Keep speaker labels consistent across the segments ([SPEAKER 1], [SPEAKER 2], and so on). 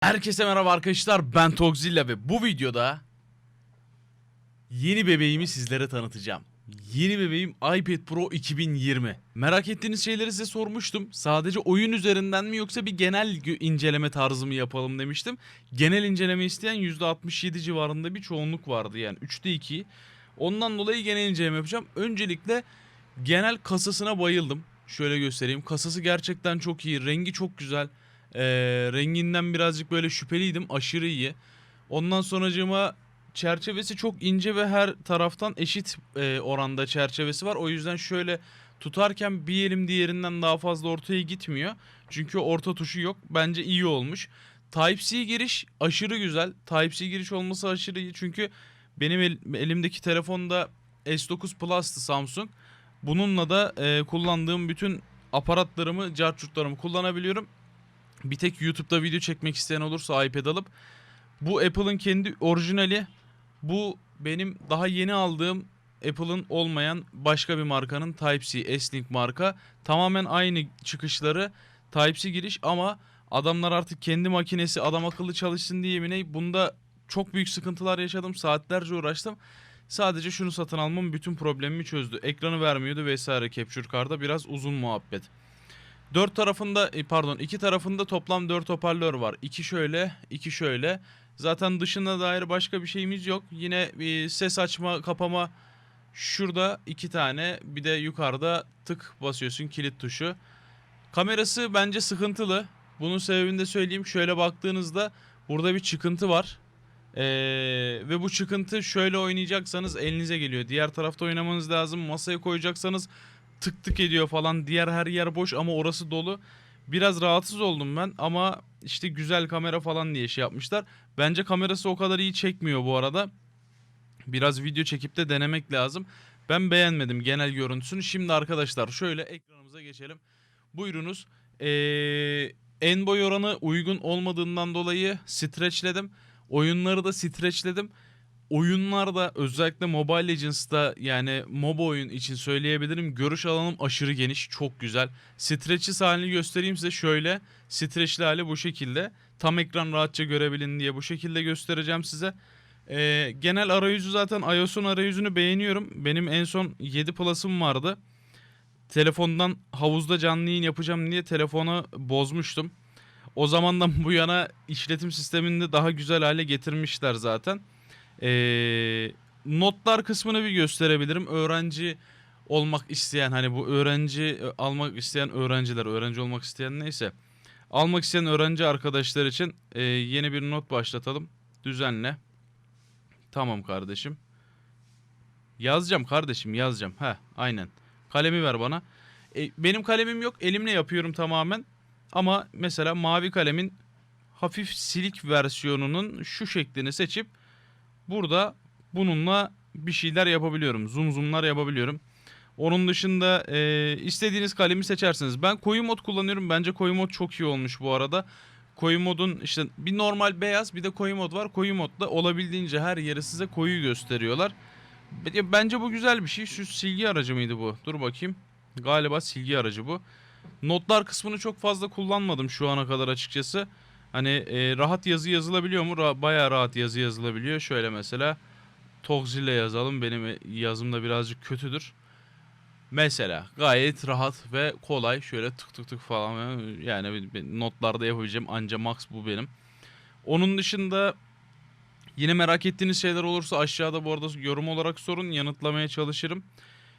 [SPEAKER 1] Herkese merhaba arkadaşlar ben Togzilla ve bu videoda yeni bebeğimi sizlere tanıtacağım. Yeni bebeğim iPad Pro 2020. Merak ettiğiniz şeyleri size sormuştum. Sadece oyun üzerinden mi yoksa bir genel inceleme tarzı mı yapalım demiştim. Genel inceleme isteyen %67 civarında bir çoğunluk vardı yani 3'te 2. Ondan dolayı genel inceleme yapacağım. Öncelikle genel kasasına bayıldım. Şöyle göstereyim. Kasası gerçekten çok iyi. Rengi çok güzel. Ee, renginden birazcık böyle şüpheliydim. Aşırı iyi. Ondan sonracığıma çerçevesi çok ince ve her taraftan eşit e, oranda çerçevesi var. O yüzden şöyle tutarken bir elim diğerinden daha fazla ortaya gitmiyor. Çünkü orta tuşu yok. Bence iyi olmuş. Type-C giriş aşırı güzel. Type-C giriş olması aşırı iyi. Çünkü benim el- elimdeki telefonda S9 Plus'tı Samsung. Bununla da e, kullandığım bütün aparatlarımı, cartçurtlarımı kullanabiliyorum. Bir tek YouTube'da video çekmek isteyen olursa iPad alıp bu Apple'ın kendi orijinali. Bu benim daha yeni aldığım Apple'ın olmayan başka bir markanın Type-C S-Link marka. Tamamen aynı çıkışları Type-C giriş ama adamlar artık kendi makinesi adam akıllı çalışsın diye mi ne bunda çok büyük sıkıntılar yaşadım. Saatlerce uğraştım. Sadece şunu satın almam bütün problemimi çözdü. Ekranı vermiyordu vesaire Capture Card'da biraz uzun muhabbet. Dört tarafında e, pardon iki tarafında toplam dört hoparlör var. İki şöyle iki şöyle. Zaten dışına dair başka bir şeyimiz yok. Yine bir ses açma kapama şurada iki tane bir de yukarıda tık basıyorsun kilit tuşu. Kamerası bence sıkıntılı. Bunun sebebini de söyleyeyim. Şöyle baktığınızda burada bir çıkıntı var. Ee, ve bu çıkıntı şöyle oynayacaksanız elinize geliyor. Diğer tarafta oynamanız lazım. Masaya koyacaksanız tık tık ediyor falan. Diğer her yer boş ama orası dolu. Biraz rahatsız oldum ben ama işte güzel kamera falan diye şey yapmışlar. Bence kamerası o kadar iyi çekmiyor bu arada. Biraz video çekip de denemek lazım. Ben beğenmedim genel görüntüsünü. Şimdi arkadaşlar şöyle ekranımıza geçelim. Buyurunuz. Ee, en boy oranı uygun olmadığından dolayı streçledim. Oyunları da streçledim. Oyunlarda özellikle Mobile Legends'ta yani MOBA oyun için söyleyebilirim. Görüş alanım aşırı geniş. Çok güzel. Stretches halini göstereyim size şöyle. Stretchli hali bu şekilde. Tam ekran rahatça görebilin diye bu şekilde göstereceğim size. Ee, genel arayüzü zaten iOS'un arayüzünü beğeniyorum. Benim en son 7 Plus'ım vardı. Telefondan havuzda canlı yayın yapacağım diye telefonu bozmuştum. O zamandan bu yana işletim sistemini de daha güzel hale getirmişler zaten. Ee, notlar kısmını bir gösterebilirim. Öğrenci olmak isteyen hani bu öğrenci e, almak isteyen öğrenciler, öğrenci olmak isteyen neyse. Almak isteyen öğrenci arkadaşlar için e, yeni bir not başlatalım. Düzenle. Tamam kardeşim. Yazacağım kardeşim yazacağım. Ha aynen. Kalemi ver bana. E, benim kalemim yok. Elimle yapıyorum tamamen. Ama mesela mavi kalemin hafif silik versiyonunun şu şeklini seçip burada bununla bir şeyler yapabiliyorum. Zoom zoomlar yapabiliyorum. Onun dışında e, istediğiniz kalemi seçersiniz. Ben koyu mod kullanıyorum. Bence koyu mod çok iyi olmuş bu arada. Koyu modun işte bir normal beyaz bir de koyu mod var. Koyu modda olabildiğince her yeri size koyu gösteriyorlar. Be- Bence bu güzel bir şey. Şu silgi aracı mıydı bu? Dur bakayım. Galiba silgi aracı bu. Notlar kısmını çok fazla kullanmadım şu ana kadar açıkçası. Hani e, rahat yazı yazılabiliyor mu? Ra- bayağı rahat yazı yazılabiliyor. Şöyle mesela Togzilla yazalım. Benim yazım da birazcık kötüdür. Mesela gayet rahat ve kolay. Şöyle tık tık tık falan yani bir- bir notlarda yapabileceğim anca max bu benim. Onun dışında yine merak ettiğiniz şeyler olursa aşağıda bu arada yorum olarak sorun yanıtlamaya çalışırım.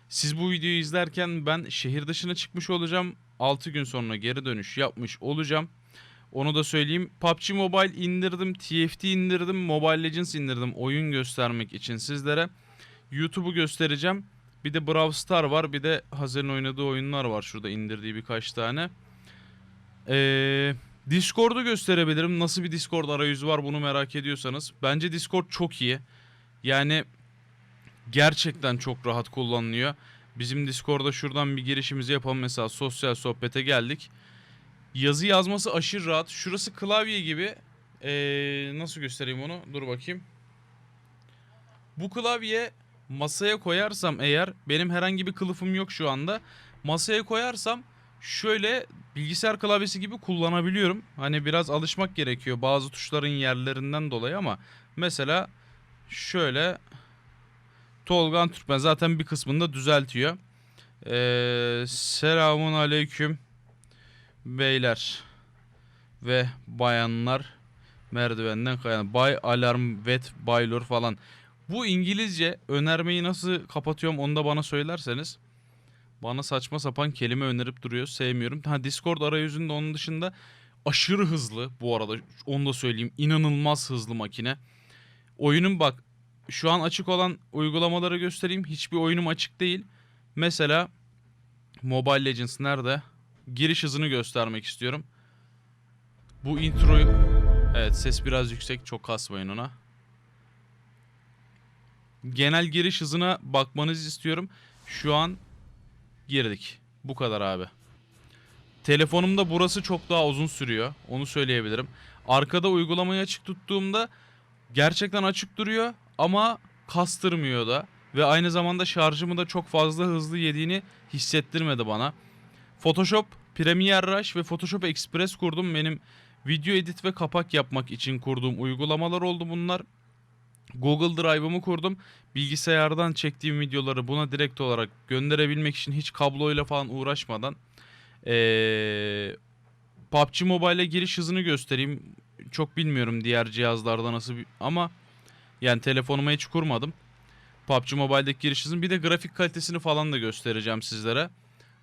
[SPEAKER 1] Siz bu videoyu izlerken ben şehir dışına çıkmış olacağım. 6 gün sonra geri dönüş yapmış olacağım. Onu da söyleyeyim. PUBG Mobile indirdim, TFT indirdim, Mobile Legends indirdim oyun göstermek için sizlere. YouTube'u göstereceğim. Bir de Brawl Star var, bir de Hazır'ın oynadığı oyunlar var şurada indirdiği birkaç tane. Ee, Discord'u gösterebilirim. Nasıl bir Discord arayüzü var bunu merak ediyorsanız. Bence Discord çok iyi. Yani gerçekten çok rahat kullanılıyor. Bizim Discord'da şuradan bir girişimizi yapalım. Mesela sosyal sohbete geldik. Yazı yazması aşırı rahat. Şurası klavye gibi. Ee, nasıl göstereyim onu? Dur bakayım. Bu klavye masaya koyarsam eğer benim herhangi bir kılıfım yok şu anda. Masaya koyarsam şöyle bilgisayar klavyesi gibi kullanabiliyorum. Hani biraz alışmak gerekiyor bazı tuşların yerlerinden dolayı ama mesela şöyle Tolgan Türkmen zaten bir kısmını da düzeltiyor. Ee, selamun aleyküm beyler ve bayanlar merdivenden kayan bay alarm vet baylor falan. Bu İngilizce önermeyi nasıl kapatıyorum onu da bana söylerseniz. Bana saçma sapan kelime önerip duruyor. Sevmiyorum. Ha Discord arayüzünde onun dışında aşırı hızlı bu arada. Onu da söyleyeyim. İnanılmaz hızlı makine. Oyunun bak şu an açık olan uygulamaları göstereyim. Hiçbir oyunum açık değil. Mesela Mobile Legends nerede? Giriş hızını göstermek istiyorum. Bu introyu... Evet ses biraz yüksek. Çok kasmayın ona. Genel giriş hızına bakmanızı istiyorum. Şu an girdik. Bu kadar abi. Telefonumda burası çok daha uzun sürüyor. Onu söyleyebilirim. Arkada uygulamayı açık tuttuğumda gerçekten açık duruyor ama kastırmıyor da. Ve aynı zamanda şarjımı da çok fazla hızlı yediğini hissettirmedi bana. Photoshop, Premiere Rush ve Photoshop Express kurdum. Benim video edit ve kapak yapmak için kurduğum uygulamalar oldu bunlar. Google Drive'ımı kurdum. Bilgisayardan çektiğim videoları buna direkt olarak gönderebilmek için hiç kabloyla falan uğraşmadan ee, PUBG Mobile'e giriş hızını göstereyim. Çok bilmiyorum diğer cihazlarda nasıl bir, ama yani telefonuma hiç kurmadım. PUBG Mobile'deki giriş hızını bir de grafik kalitesini falan da göstereceğim sizlere.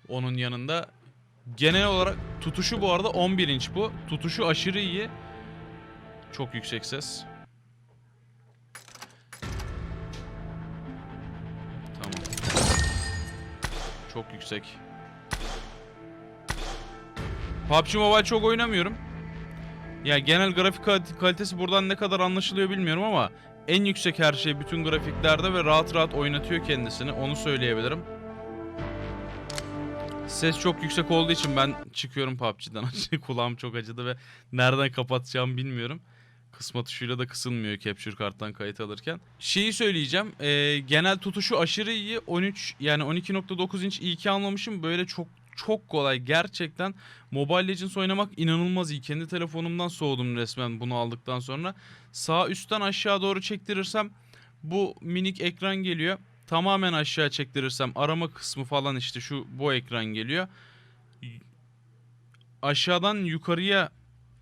[SPEAKER 1] Onun yanında genel olarak tutuşu bu arada 11 inç bu. Tutuşu aşırı iyi. Çok yüksek ses. Tamam. Çok yüksek. PUBG Mobile çok oynamıyorum. Ya genel grafik kal- kalitesi buradan ne kadar anlaşılıyor bilmiyorum ama en yüksek her şey bütün grafiklerde ve rahat rahat oynatıyor kendisini. Onu söyleyebilirim. Ses çok yüksek olduğu için ben çıkıyorum PUBG'den. Kulağım çok acıdı ve nereden kapatacağımı bilmiyorum. Kısma tuşuyla da kısılmıyor capture karttan kayıt alırken. Şeyi söyleyeceğim. e, genel tutuşu aşırı iyi. 13 yani 12.9 inç iyi ki almamışım. Böyle çok çok kolay. Gerçekten Mobile Legends oynamak inanılmaz iyi. Kendi telefonumdan soğudum resmen bunu aldıktan sonra. Sağ üstten aşağı doğru çektirirsem bu minik ekran geliyor. Tamamen aşağı çektirirsem arama kısmı falan işte şu bu ekran geliyor. Aşağıdan yukarıya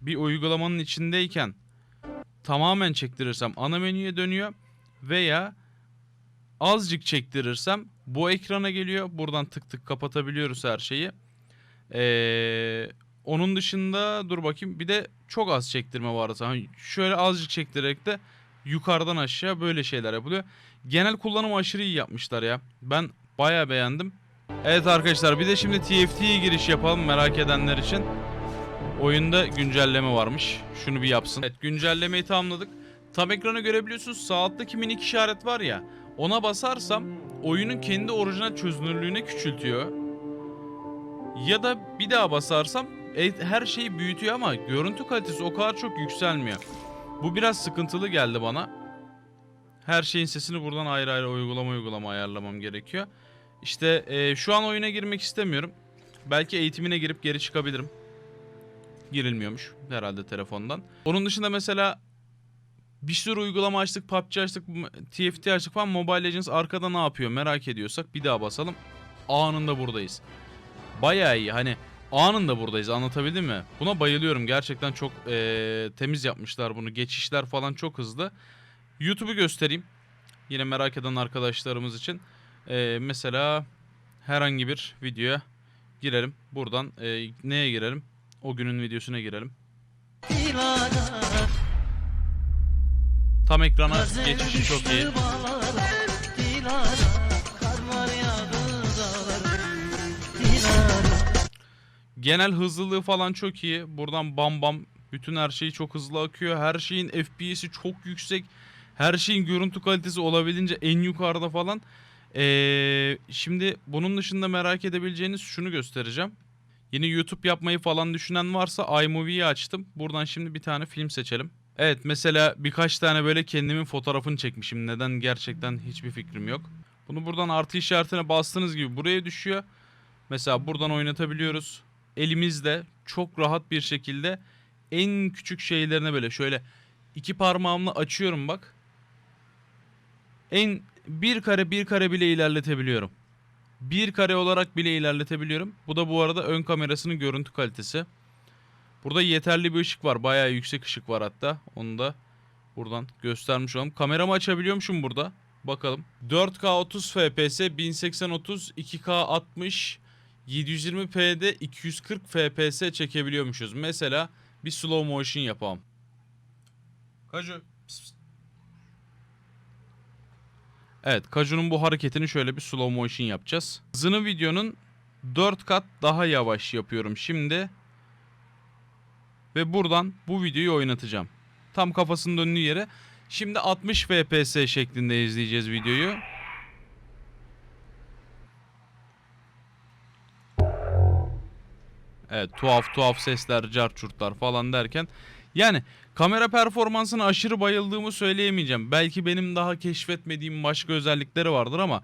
[SPEAKER 1] bir uygulamanın içindeyken tamamen çektirirsem ana menüye dönüyor veya azıcık çektirirsem bu ekrana geliyor. Buradan tık tık kapatabiliyoruz her şeyi. Ee, onun dışında dur bakayım bir de çok az çektirme vardı. Hani şöyle azıcık çektirerek de yukarıdan aşağı böyle şeyler yapılıyor. Genel kullanımı aşırı iyi yapmışlar ya. Ben baya beğendim. Evet arkadaşlar bir de şimdi TFT'ye giriş yapalım merak edenler için. Oyunda güncelleme varmış. Şunu bir yapsın. Evet güncellemeyi tamamladık. Tam ekranı görebiliyorsunuz. Sağ alttaki minik işaret var ya. Ona basarsam oyunun kendi orijinal çözünürlüğüne küçültüyor. Ya da bir daha basarsam e, her şeyi büyütüyor ama görüntü kalitesi o kadar çok yükselmiyor. Bu biraz sıkıntılı geldi bana. Her şeyin sesini buradan ayrı ayrı uygulama uygulama ayarlamam gerekiyor. İşte e, şu an oyuna girmek istemiyorum. Belki eğitimine girip geri çıkabilirim. Girilmiyormuş herhalde telefondan. Onun dışında mesela bir sürü uygulama açtık, PUBG açtık, TFT açtık falan. Mobile Legends arkada ne yapıyor merak ediyorsak bir daha basalım. Anında buradayız. Bayağı iyi hani anında buradayız anlatabildim mi? Buna bayılıyorum gerçekten çok eee, temiz yapmışlar bunu. Geçişler falan çok hızlı. YouTube'u göstereyim. Yine merak eden arkadaşlarımız için. Eee, mesela herhangi bir videoya girelim. Buradan eee, neye girelim? O günün videosuna girelim. Tam ekrana geçişi çok iyi. Genel hızlılığı falan çok iyi. Buradan bam bam bütün her şey çok hızlı akıyor. Her şeyin FPS'i çok yüksek. Her şeyin görüntü kalitesi olabildiğince en yukarıda falan. Ee, şimdi bunun dışında merak edebileceğiniz şunu göstereceğim. Yeni YouTube yapmayı falan düşünen varsa iMovie'yi açtım. Buradan şimdi bir tane film seçelim. Evet mesela birkaç tane böyle kendimin fotoğrafını çekmişim. Neden gerçekten hiçbir fikrim yok. Bunu buradan artı işaretine bastığınız gibi buraya düşüyor. Mesela buradan oynatabiliyoruz. Elimizle çok rahat bir şekilde en küçük şeylerine böyle şöyle iki parmağımla açıyorum bak. En bir kare bir kare bile ilerletebiliyorum. Bir kare olarak bile ilerletebiliyorum. Bu da bu arada ön kamerasının görüntü kalitesi. Burada yeterli bir ışık var. Bayağı yüksek ışık var hatta. Onu da buradan göstermiş olalım. Kameramı açabiliyormuşum burada. Bakalım. 4K 30 FPS, 1080 30, 2K 60, 720p'de 240 FPS çekebiliyormuşuz. Mesela bir slow motion yapalım. Kaju. pis pis. Evet, Kaju'nun bu hareketini şöyle bir slow motion yapacağız. Hızını videonun 4 kat daha yavaş yapıyorum şimdi. Ve buradan bu videoyu oynatacağım. Tam kafasının döndüğü yere. Şimdi 60 FPS şeklinde izleyeceğiz videoyu. Evet tuhaf tuhaf sesler, carçurtlar falan derken. Yani kamera performansına aşırı bayıldığımı söyleyemeyeceğim. Belki benim daha keşfetmediğim başka özellikleri vardır ama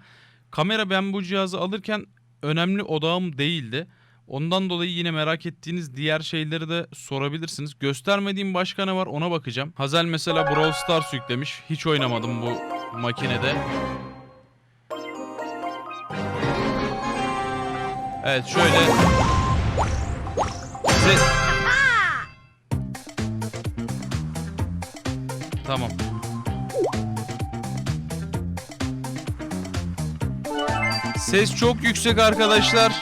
[SPEAKER 1] kamera ben bu cihazı alırken önemli odağım değildi. Ondan dolayı yine merak ettiğiniz diğer şeyleri de sorabilirsiniz. Göstermediğim başka ne var ona bakacağım. Hazel mesela Brawl Stars yüklemiş. Hiç oynamadım bu makinede. Evet şöyle. Size... Tamam. Ses çok yüksek arkadaşlar.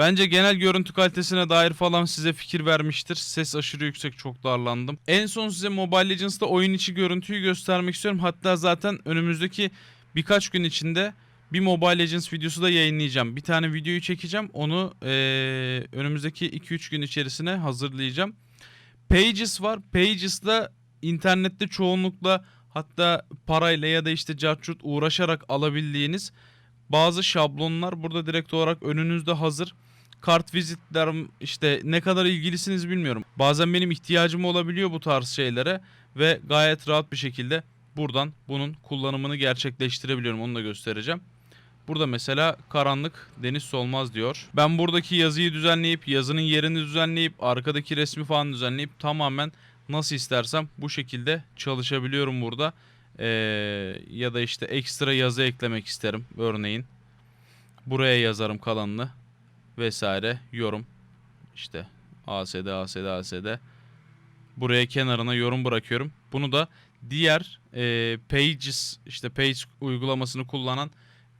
[SPEAKER 1] Bence genel görüntü kalitesine dair falan size fikir vermiştir. Ses aşırı yüksek çok darlandım. En son size Mobile Legends'ta oyun içi görüntüyü göstermek istiyorum. Hatta zaten önümüzdeki birkaç gün içinde bir Mobile Legends videosu da yayınlayacağım. Bir tane videoyu çekeceğim. Onu eee, önümüzdeki 2-3 gün içerisine hazırlayacağım. Pages var. Pages'da internette çoğunlukla hatta parayla ya da işte carçurt uğraşarak alabildiğiniz bazı şablonlar burada direkt olarak önünüzde hazır. Kart vizitlerim işte ne kadar ilgilisiniz bilmiyorum. Bazen benim ihtiyacım olabiliyor bu tarz şeylere ve gayet rahat bir şekilde buradan bunun kullanımını gerçekleştirebiliyorum. Onu da göstereceğim. Burada mesela karanlık deniz solmaz diyor. Ben buradaki yazıyı düzenleyip yazının yerini düzenleyip arkadaki resmi falan düzenleyip tamamen nasıl istersem bu şekilde çalışabiliyorum burada. Ee, ya da işte ekstra yazı eklemek isterim örneğin. Buraya yazarım kalanını vesaire yorum işte ASD ASD ASD buraya kenarına yorum bırakıyorum. Bunu da diğer e, Pages işte Page uygulamasını kullanan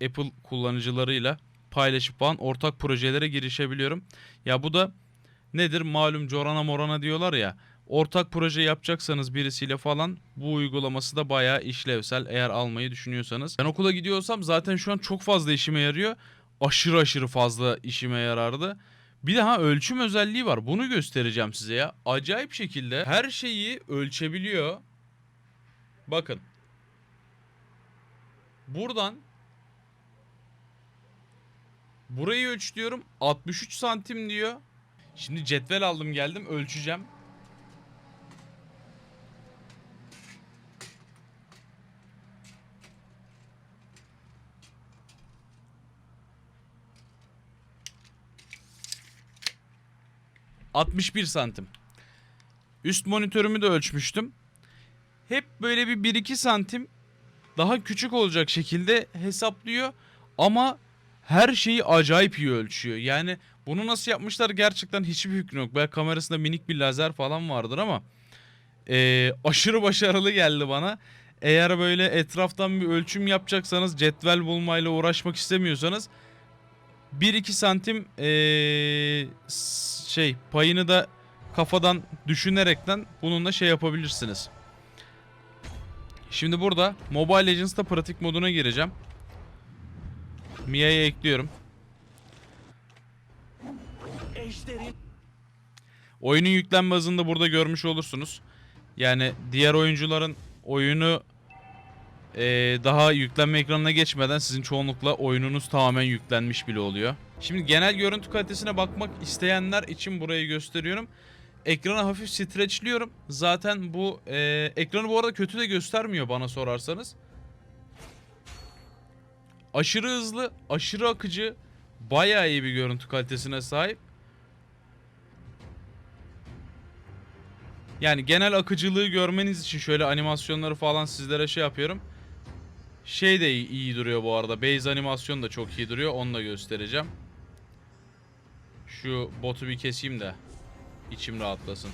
[SPEAKER 1] Apple kullanıcılarıyla paylaşıp falan ortak projelere girişebiliyorum. Ya bu da nedir malum Corana Morana diyorlar ya ortak proje yapacaksanız birisiyle falan bu uygulaması da bayağı işlevsel eğer almayı düşünüyorsanız. Ben okula gidiyorsam zaten şu an çok fazla işime yarıyor. Aşırı aşırı fazla işime yarardı. Bir daha ölçüm özelliği var. Bunu göstereceğim size ya. Acayip şekilde her şeyi ölçebiliyor. Bakın. Buradan Burayı ölç diyorum. 63 santim diyor. Şimdi cetvel aldım geldim ölçeceğim. ...61 santim. Üst monitörümü de ölçmüştüm. Hep böyle bir 1-2 santim... ...daha küçük olacak şekilde hesaplıyor. Ama her şeyi acayip iyi ölçüyor. Yani bunu nasıl yapmışlar gerçekten hiçbir fikrim yok. Belki kamerasında minik bir lazer falan vardır ama eee, aşırı başarılı geldi bana. Eğer böyle etraftan bir ölçüm yapacaksanız cetvel bulmayla uğraşmak istemiyorsanız 1-2 santim s- şey payını da kafadan düşünerekten bununla şey yapabilirsiniz. Şimdi burada Mobile Legends'ta pratik moduna gireceğim. Mia'yı ekliyorum. Oyunun yüklenme hızını da burada görmüş olursunuz. Yani diğer oyuncuların oyunu eee, daha yüklenme ekranına geçmeden sizin çoğunlukla oyununuz tamamen yüklenmiş bile oluyor. Şimdi genel görüntü kalitesine bakmak isteyenler için burayı gösteriyorum. Ekranı hafif streçliyorum. Zaten bu e, ekranı bu arada kötü de göstermiyor bana sorarsanız. Aşırı hızlı, aşırı akıcı, bayağı iyi bir görüntü kalitesine sahip. Yani genel akıcılığı görmeniz için şöyle animasyonları falan sizlere şey yapıyorum. Şey de iyi, duruyor bu arada. Base animasyon da çok iyi duruyor. Onu da göstereceğim. Şu botu bir keseyim de içim rahatlasın.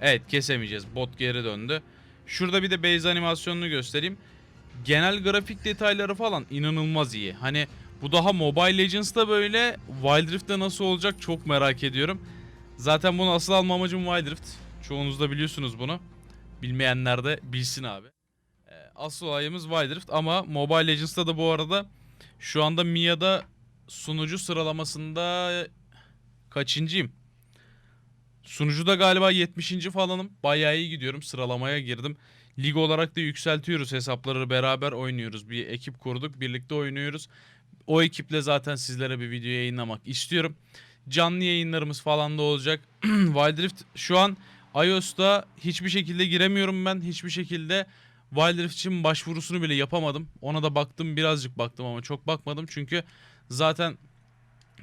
[SPEAKER 1] Evet kesemeyeceğiz. Bot geri döndü. Şurada bir de base animasyonunu göstereyim. Genel grafik detayları falan inanılmaz iyi. Hani bu daha Mobile Legends'da böyle Wild Rift'te nasıl olacak çok merak ediyorum. Zaten bunu asıl alma amacım Wild Rift. Çoğunuz da biliyorsunuz bunu. Bilmeyenler de bilsin abi. Ee, Asıl olayımız Wild Rift ama Mobile Legends'ta da bu arada şu anda Mia'da sunucu sıralamasında kaçıncıyım? Sunucuda galiba 70. falanım. Bayağı iyi gidiyorum. Sıralamaya girdim. Lig olarak da yükseltiyoruz hesapları beraber oynuyoruz. Bir ekip kurduk. Birlikte oynuyoruz. O ekiple zaten sizlere bir video yayınlamak istiyorum. Canlı yayınlarımız falan da olacak. Wild Rift şu an iOS'ta hiçbir şekilde giremiyorum ben. Hiçbir şekilde Wild Rift için başvurusunu bile yapamadım. Ona da baktım birazcık baktım ama çok bakmadım. Çünkü zaten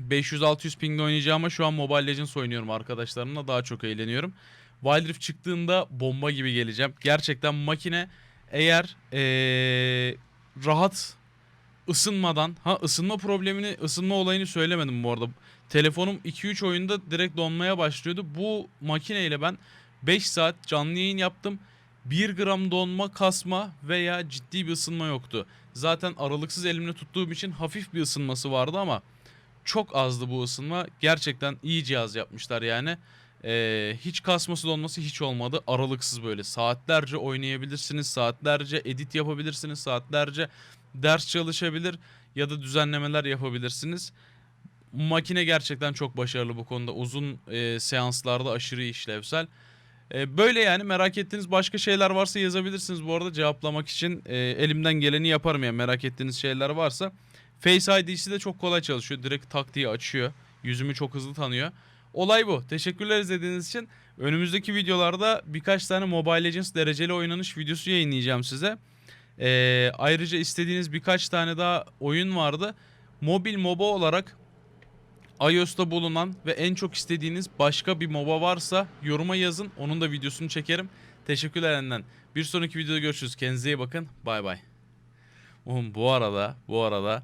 [SPEAKER 1] 500-600 pingle oynayacağıma şu an Mobile Legends oynuyorum arkadaşlarımla. Daha çok eğleniyorum. Wild Rift çıktığında bomba gibi geleceğim. Gerçekten makine eğer ee, rahat ısınmadan ha ısınma problemini ısınma olayını söylemedim bu arada. Telefonum 2-3 oyunda direkt donmaya başlıyordu. Bu makineyle ben 5 saat canlı yayın yaptım. 1 gram donma, kasma veya ciddi bir ısınma yoktu. Zaten aralıksız elimle tuttuğum için hafif bir ısınması vardı ama çok azdı bu ısınma. Gerçekten iyi cihaz yapmışlar yani. Ee, hiç kasması donması hiç olmadı. Aralıksız böyle saatlerce oynayabilirsiniz. Saatlerce edit yapabilirsiniz. Saatlerce ders çalışabilir ya da düzenlemeler yapabilirsiniz. Makine gerçekten çok başarılı bu konuda. Uzun e, seanslarda aşırı işlevsel. E, böyle yani merak ettiğiniz başka şeyler varsa yazabilirsiniz. Bu arada cevaplamak için e, elimden geleni yaparım yani merak ettiğiniz şeyler varsa. Face ID'si de çok kolay çalışıyor. Direkt tak açıyor. Yüzümü çok hızlı tanıyor. Olay bu. Teşekkürler izlediğiniz için. Önümüzdeki videolarda birkaç tane Mobile Legends dereceli oynanış videosu yayınlayacağım size. Ee, ayrıca istediğiniz birkaç tane daha oyun vardı. Mobil MOBA olarak iOS'ta bulunan ve en çok istediğiniz başka bir MOBA varsa yoruma yazın. Onun da videosunu çekerim. Teşekkürler Enden. Bir sonraki videoda görüşürüz. Kendinize iyi bakın. Bay bay. Oğlum bu arada bu arada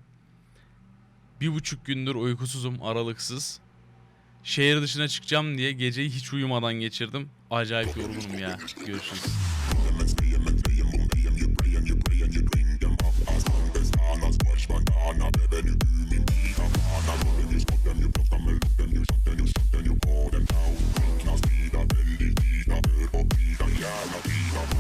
[SPEAKER 1] bir buçuk gündür uykusuzum aralıksız. Şehir dışına çıkacağım diye geceyi hiç uyumadan geçirdim. Acayip yorgunum ya. Görüşürüz.